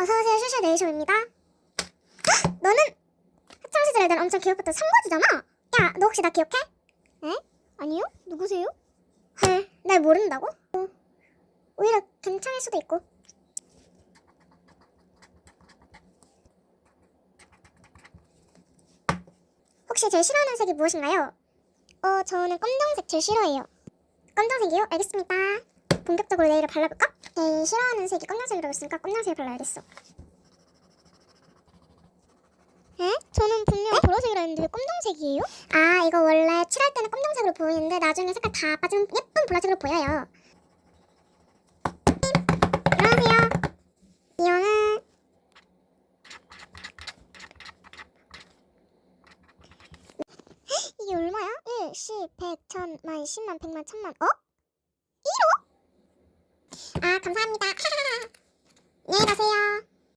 어서오세요 슈슈 네이쇼입니다 헉! 너는 학창 시절에 날 엄청 기억했던 삼거지잖아 야 너 혹시 나 기억해? 에? 아니요? 누구세요? 헐, 날 모른다고? 어, 오히려 괜찮을 수도 있고 혹시 제일 싫어하는 색이 무엇인가요? 어, 저는 검정색 제일 싫어해요 검정색이요? 알겠습니다 본격적으로 네일을 발라볼까? 제일 싫어하는 색이 검정색이라고 했으니까 검정색을 발라야겠어 에? 저는 분명 보라색이라 했는데 왜 검정색이에요? 아 이거 원래 칠할 때는 검정색으로 보이는데 나중에 색깔 다 빠지면 예쁜 보라색으로 보여요 안녕하세요 이거는 이게 얼마야? 1, 10, 100, 1000, 만, 10만, 100만, 1000만 어? 1호? 아 감사합니다 안녕히 가세요